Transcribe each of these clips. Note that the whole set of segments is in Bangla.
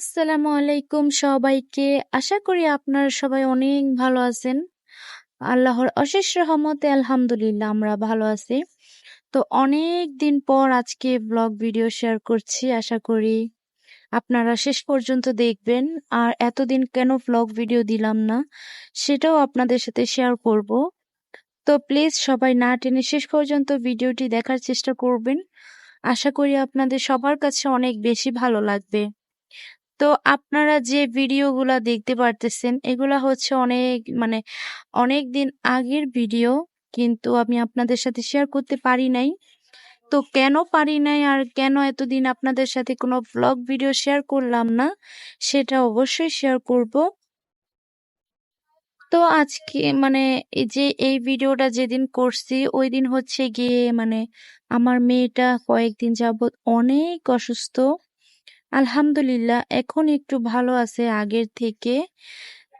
আসসালামু আলাইকুম সবাইকে। আশা করি আপনারা সবাই অনেক ভালো আছেন। আল্লাহর অশেষ রহমতে আলহামদুলিল্লাহ আমরা ভালো আছি। তো অনেক দিন পর আজকে ব্লগ ভিডিও শেয়ার করছি। আশা করি আপনারা শেষ পর্যন্ত দেখবেন। আর এতদিন কেন ব্লগ ভিডিও দিলাম না, সেটাও আপনাদের সাথে শেয়ার করব। তো প্লিজ সবাই না টেনে শেষ পর্যন্ত ভিডিওটি দেখার চেষ্টা করবেন। আশা করি আপনাদের সবার কাছে অনেক বেশি ভালো লাগবে। তো আপনারা যে ভিডিওগুলা দেখতে পারতেছেন, এগুলা হচ্ছে অনেক মানে অনেক দিন আগের ভিডিও, কিন্তু আমি আপনাদের সাথে শেয়ার করতে পারি নাই। তো কেন পারি নাই আর কেন এতদিন আপনাদের সাথে কোনো ব্লগ ভিডিও শেয়ার করলাম না, সেটা অবশ্যই শেয়ার করব। তো আজকে মানে যে এই ভিডিওটা যেদিন করছি, ওই দিন হচ্ছে গিয়ে মানে আমার মেয়েটা কয়েকদিন যাবৎ অনেক অসুস্থ। আলহামদুলিল্লাহ, এখন একটু ভালো আছে আগের থেকে।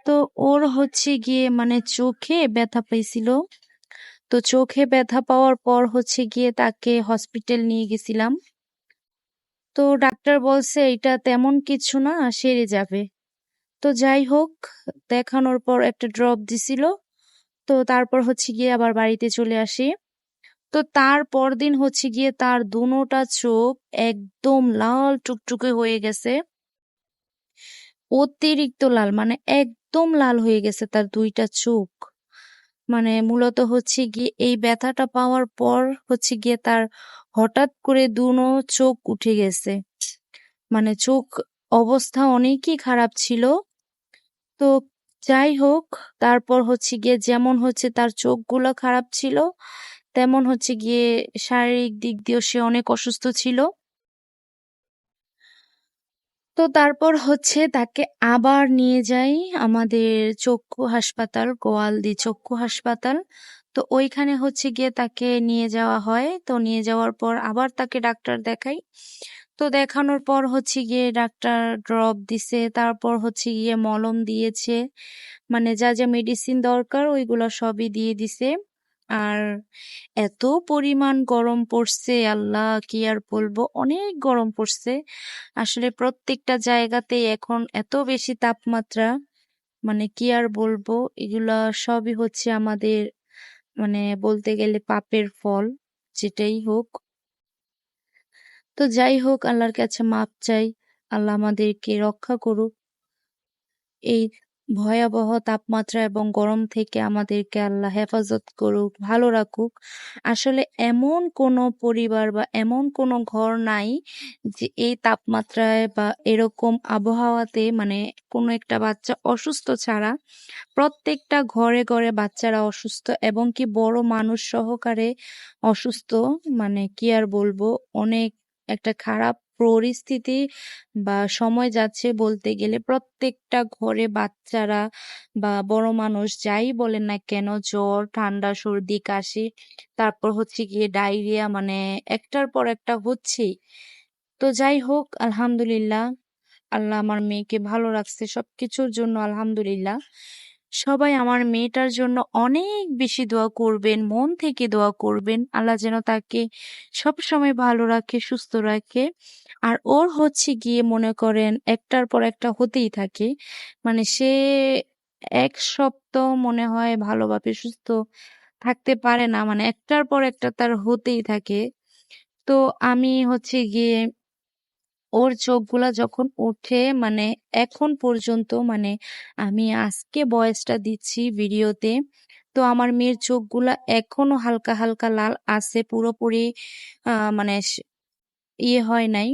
তো ওর হচ্ছে গিয়ে মানে চোখে ব্যথা পেয়েছিল তো চোখে ব্যথা পাওয়ার পর হচ্ছে গিয়ে তাকে হসপিটাল নিয়ে গেছিলাম। তো ডাক্তার বলছে, এটা তেমন কিছু না, সেরে যাবে। তো যাই হোক, দেখানোর পর একটা ড্রপ দিছিল। তো তারপর হচ্ছে গিয়ে আবার বাড়িতে চলে আসি। তো তার পরদিন হচ্ছে গিয়ে তার দুনোটা চোখ একদম লাল টুকটুকে হয়ে গেছে। অতিরিক্ত লাল মানে একদম লাল হয়ে গেছে তার দুইটা চোখ। মানে মূলত হচ্ছে গিয়ে এই ব্যথাটা পাওয়ার পর হচ্ছে গিয়ে তার হঠাৎ করে দুনো চোখ উঠে গেছে। মানে চোখ অবস্থা অনেকই খারাপ ছিল। তো যাই হোক, তারপর হচ্ছে গিয়ে যেমন হচ্ছে তার চোখগুলো খারাপ ছিল তেমন হচ্ছে গিয়ে শারীরিক দিক দিয়েও সে অনেক অসুস্থ ছিল। তো তারপর হচ্ছে তাকে আবার নিয়ে যাই আমাদের চক্ষু হাসপাতাল, গোয়ালদি চক্ষু হাসপাতাল। তো ওইখানে হচ্ছে গিয়ে তাকে নিয়ে যাওয়া হয়। তো নিয়ে যাওয়ার পর আবার তাকে ডাক্তার দেখাই। তো দেখানোর পর হচ্ছে গিয়ে ডাক্তার ড্রপ দিছে, তারপর হচ্ছে গিয়ে মলম দিয়েছে। মানে যা যা মেডিসিন দরকার ওইগুলো সবই দিয়ে দিছে। আর এত পরিমাণ গরম পড়ছে, আল্লাহ কি আর বলব? অনেক গরম পড়ছে। আসলে প্রত্যেকটা জায়গাতেই এখন এত বেশি তাপমাত্রা মানে কি আর বলব? এগুলা সবই হচ্ছে আমাদের মানে বলতে গেলে পাপের ফল, যেটাই হোক। তো যাই হোক, আল্লাহর কাছে মাপ চাই, আল্লাহ আমাদেরকে রক্ষা করুক। এই ভয়াবহ তাপমাত্রা এবং গরম থেকে আমাদেরকে আল্লাহ হেফাজত করুক, ভালো রাখুক। আসলে এমন কোনো পরিবার বা এমন কোনো ঘর নাই যে এই তাপমাত্রায় বা এরকম আবহাওয়াতে মানে কোনো একটা বাচ্চা অসুস্থ ছাড়া প্রত্যেকটা ঘরে ঘরে বাচ্চারা অসুস্থ এবং কি বড় মানুষ সহকারে অসুস্থ মানে কি আর বলব, অনেক একটা খারাপ পরিস্থিতি বা সময় যাচ্ছে বলতে গেলে প্রত্যেকটা ঘরে বাচ্চারা বা বড় মানুষ যাই বলেন না কেন জ্বর, ঠান্ডা, সর্দি, কাশি, তারপর হচ্ছে গিয়ে ডায়রিয়া মানে একটার পর একটা হচ্ছেই। তো যাই হোক, আলহামদুলিল্লাহ, আল্লাহ আমার মেয়েকে ভালো রাখছে, সবকিছুর জন্য আলহামদুলিল্লাহ। সবাই আমার মেয়েটার জন্য অনেক বেশি দোয়া করবেন, মন থেকে দোয়া করবেন। আল্লাহ যেন তাকে সব সময় ভালো রাখে, সুস্থ রাখে। আর ওর হচ্ছে গিয়ে মনে করেন একটার পর একটা হতেই থাকে। মানে সে এক সপ্তাহ মনে হয় ভালোভাবে সুস্থ থাকতে পারে না। মানে একটার পর একটা তার হতেই থাকে। তো আমি হচ্ছে গিয়ে ওর চোখগুলা যখন ওঠে মানে এখন পর্যন্ত মানে আমি আজকে বয়সটা দিচ্ছি ভিডিওতে, তো আমার মেয়ের চোখগুলা এখনও হালকা হালকা লাল আছে, পুরোপুরি মানে ইয়ে হয় নাই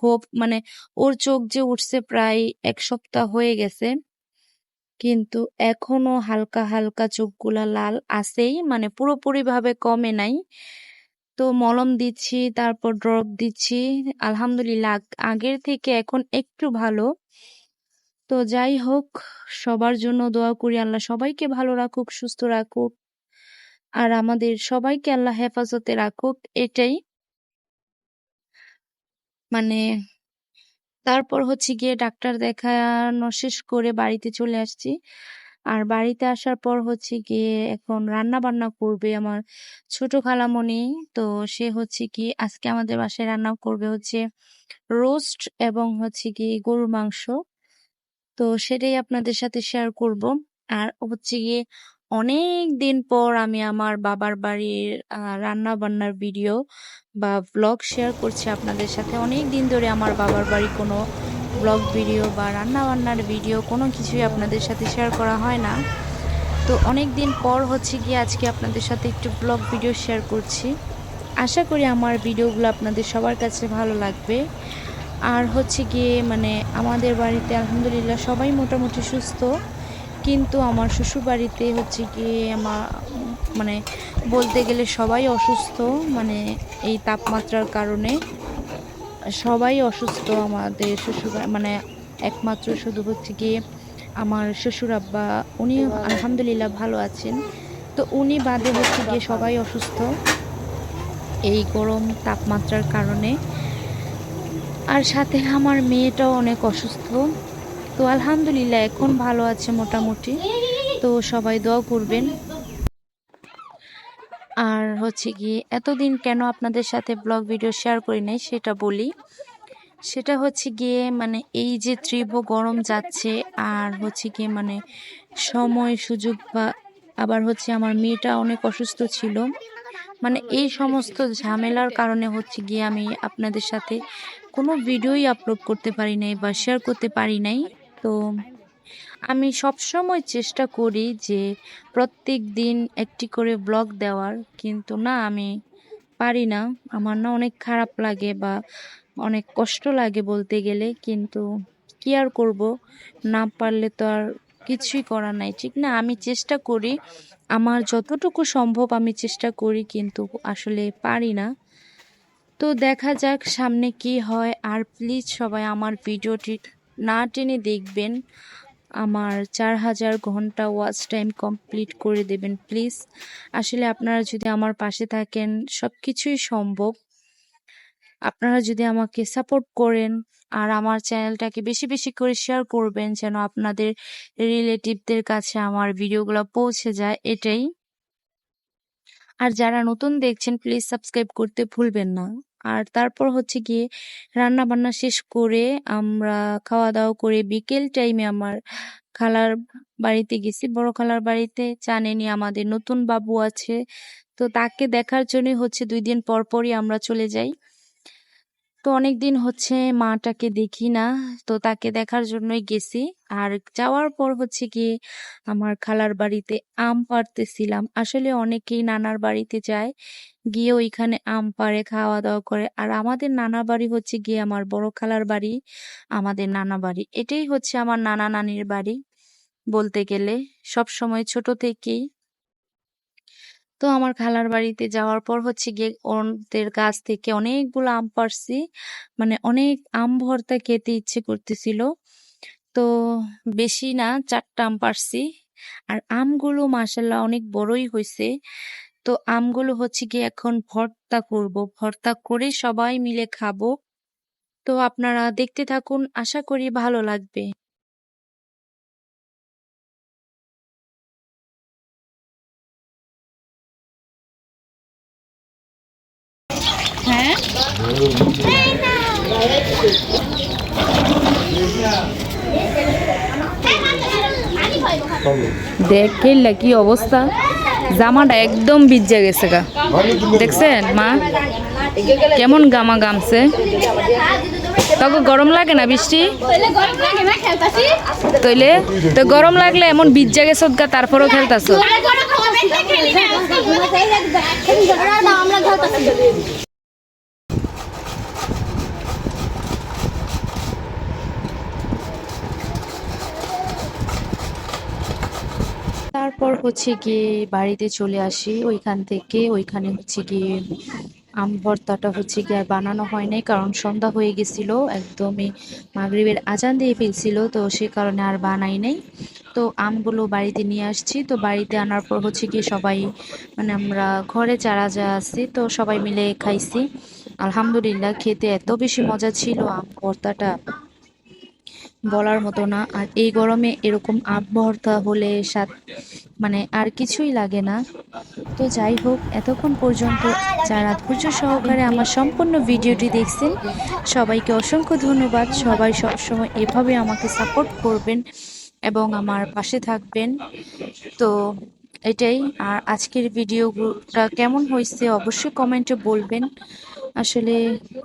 হোপ মানে ওর চোখ যে উঠছে প্রায় এক সপ্তাহ হয়ে গেছে, কিন্তু এখনও হালকা হালকা চোখগুলা লাল আছেই মানে পুরোপুরি ভাবে কমে নাই তো মলম দিচ্ছি, তারপর ড্রপ দিচ্ছি। আলহামদুলিল্লাহ আগের থেকে এখন একটু ভালো। তো যাই হোক, সবার জন্য দোয়া করি আল্লাহ সবাইকে ভালো রাখুক, সুস্থ রাখুক। আর আমাদের সবাইকে আল্লাহ হেফাজতে রাখুক, এটাই। মানে তারপর হচ্ছে গিয়ে ডাক্তার দেখানো শেষ করে বাড়িতে চলে আসছি। আর বাড়িতে আসার পর হচ্ছে গিয়ে এখন রান্না বান্না করবে আমার ছোট খালামণি। তো সে হচ্ছে কি আজকে আমাদের বাসায় রান্না করবে হচ্ছে রোস্ট এবং হচ্ছে কি গরুর মাংস। তো সেটাই আপনাদের সাথে শেয়ার করব। আর হচ্ছে গিয়ে অনেক দিন পর আমি আমার বাবার বাড়ির রান্না বান্নার ভিডিও বা ব্লগ শেয়ার করছি আপনাদের সাথে। অনেক দিন ধরে আমার বাবার বাড়ি কোনো ব্লগ ভিডিও বা রান্না বান্নার ভিডিও কোনো কিছুই আপনাদের সাথে শেয়ার করা হয় না। তো অনেক দিন পর হচ্ছে গিয়ে আজকে আপনাদের সাথে একটু ব্লগ ভিডিও শেয়ার করছি। আশা করি আমার ভিডিওগুলো আপনাদের সবার কাছে ভালো লাগবে। আর হচ্ছে গিয়ে মানে আমাদের বাড়িতে আলহামদুলিল্লাহ সবাই মোটামুটি সুস্থ। কিন্তু আমার শ্বশুর বাড়িতে হচ্ছে গিয়ে আমার মানে বলতে গেলে সবাই অসুস্থ। মানে এই তাপমাত্রার কারণে সবাই অসুস্থ, আমাদের শ্বশুর মানে একমাত্র শুধু হচ্ছে গিয়ে আমার শ্বশুর আব্বা, উনি আলহামদুলিল্লাহ ভালো আছেন। তো উনি বাদে হচ্ছে গিয়ে সবাই অসুস্থ। এই গরম তাপমাত্রার কারণে। আর সাথে আমার মেয়েটাও অনেক অসুস্থ। তো আলহামদুলিল্লাহ এখন ভালো আছে মোটামুটি। তো সবাই দোয়া করবেন। আর হচ্ছে গিয়ে এতদিন কেন আপনাদের সাথে ব্লগ ভিডিও শেয়ার করি নাই সেটা বলি। সেটা হচ্ছে গিয়ে মানে এই যে তীব্র গরম যাচ্ছে আর হচ্ছে গিয়ে মানে সময় সুযোগ বা আবার হচ্ছে আমার মেয়েটা অনেক অসুস্থ ছিল। মানে এই সমস্ত ঝামেলার কারণে হচ্ছে গিয়ে আমি আপনাদের সাথে কোনো ভিডিওই আপলোড করতে পারি নাই বা শেয়ার করতে পারি নাই। তো আমি সবসময় চেষ্টা করি যে প্রত্যেক দিন একটি করে ব্লগ দেওয়ার, কিন্তু না, আমি পারি না। আমার না অনেক খারাপ লাগে বা অনেক কষ্ট লাগে বলতে গেলে, কিন্তু কি আর করব? না পারলে তো আর কিছুই করার নাই। ঠিক না? আমি চেষ্টা করি, আমার যতটুকু সম্ভব আমি চেষ্টা করি, কিন্তু আসলে পারি না। তো দেখা যাক সামনে কি হয়। আর প্লিজ সবাই আমার ভিডিওটি না টেনে দেখবেন। আমার চার হাজার ঘণ্টা ওয়াচ টাইম কমপ্লিট করে দেবেন প্লিজ আসলে আপনারা যদি আমার পাশে থাকেন সব কিছুই সম্ভব। আপনারা যদি আমাকে সাপোর্ট করেন আর আমার চ্যানেলটাকে বেশি বেশি করে শেয়ার করবেন, যেন আপনাদের রিলেটিভদের কাছে আমার ভিডিওগুলো পৌঁছে যায়, এটাই। আর যারা নতুন দেখছেন প্লিজ সাবস্ক্রাইব করতে ভুলবেন না। আর তারপর হচ্ছে গিয়ে রান্না বান্না শেষ করে আমরা খাওয়া দাওয়া করে বিকেল টাইমে আমার খালার বাড়িতে গেছি। বড় খালার বাড়িতে জানেনি আমাদের, নতুন বাবু আছে। তো তাকে দেখার জন্য হচ্ছে দুই দিন পর পরই আমরা চলে যাই। তো অনেক দিন হচ্ছে মাটাকে দেখি না, তো তাকে দেখার জন্যই গেছি। আর যাওয়ার পর হচ্ছে গিয়ে আমার খালার বাড়িতে আম পাড়তেছিলাম। আসলে অনেকেই নানার বাড়িতে যায় গিয়ে ওইখানে আম পাড়ে খাওয়া দাওয়া করে। আর আমাদের নানা বাড়ি হচ্ছে গিয়ে আমার বড় খালার বাড়ি, আমাদের নানা বাড়ি। এটাই হচ্ছে আমার নানা নানির বাড়ি বলতে গেলে সব সময় ছোট থেকেই। তো আমার খালার বাড়িতে যাওয়ার পর হচ্ছে গিয়ে ওদের গাছ থেকে অনেকগুলো আম পারছি মানে অনেক আম ভর্তা খেতে ইচ্ছে করতেছিল। তো বেশি না, চারটা আম পারছি আর আমগুলো মাসাল্লাহ অনেক বড়ই হয়েছে তো আমগুলো হচ্ছে গিয়ে এখন ভর্তা করব। ভর্তা করে সবাই মিলে খাব। তো আপনারা দেখতে থাকুন আশা করি ভালো লাগবে। হ্যাঁ? দেখ কি অবস্থা? জামাটা একদম ভিজে গেছে গা। দেখছেন, মা? কেমন গামা গামছে। তবে গরম লাগে না বৃষ্টি? তৈলে তো গরম লাগলে এমন ভিজা গেছ গা, তারপরও খেলতাছ। তারপর হচ্ছে গিয়ে বাড়িতে চলে আসি। ওইখান থেকে ওইখানে হচ্ছে গিয়ে আম ভর্তাটা হচ্ছে গিয়ে আর বানানো হয় নাই, কারণ সন্ধ্যা হয়ে গেছিল, একদমই মাগরিবের আজান দিয়ে ফেলছিল, তো সে কারণে আর বানাই নাই। তো আমগুলো বাড়িতে নিয়ে আসছি, তো বাড়িতে আনার পর হচ্ছে গিয়ে সবাই মানে আমরা ঘরে যারা যা আছি, তো সবাই মিলে খাইছি। আলহামদুলিল্লাহ, খেতে এত বেশি মজা ছিল আম ভর্তাটা। বলার মতো না। আর এই গরমে এরকম ভর্তা হলে স্বাদ মানে আর কিছুই লাগে না। তো যাই হোক, এতক্ষণ পর্যন্ত যারা ধৈর্য সহকারে আমার সম্পূর্ণ ভিডিওটি দেখছেন, সবাইকে অসংখ্য ধন্যবাদ। সবাই সবসময় এভাবে আমাকে সাপোর্ট করবেন এবং আমার পাশে থাকবেন। তো এটাই। আর আজকের ভিডিওটা কেমন হয়েছে অবশ্যই কমেন্টে বলবেন। আসলে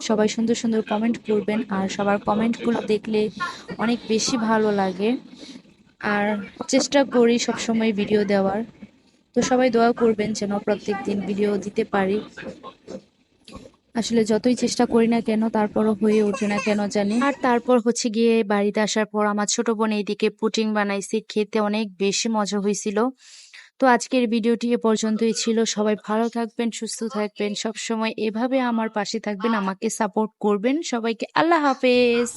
সবাই সুন্দর সুন্দর কমেন্ট করবেন আর সবার কমেন্টগুলো দেখলে অনেক বেশি ভালো লাগে। আর চেষ্টা করি সবসময় ভিডিও দেওয়ার। তো সবাই দোয়া করবেন যেন প্রত্যেক দিন ভিডিও দিতে পারি। আসলে যতই চেষ্টা করি না কেন, তারপরও হয়ে ওঠে না কেন জানি। আর তারপর হচ্ছে গিয়ে বাড়িতে আসার পর আমার ছোট বোন এইদিকে পুটিং বানাইছি, খেতে অনেক বেশি মজা হয়েছিল। তো আজকের ভিডিওটি এ পর্যন্তই ছিল। সবাই ভালো থাকবেন, সুস্থ থাকবেন সব সময় এভাবে আমার পাশে থাকবেন, আমাকে সাপোর্ট করবেন। সবাইকে আল্লাহ হাফেজ।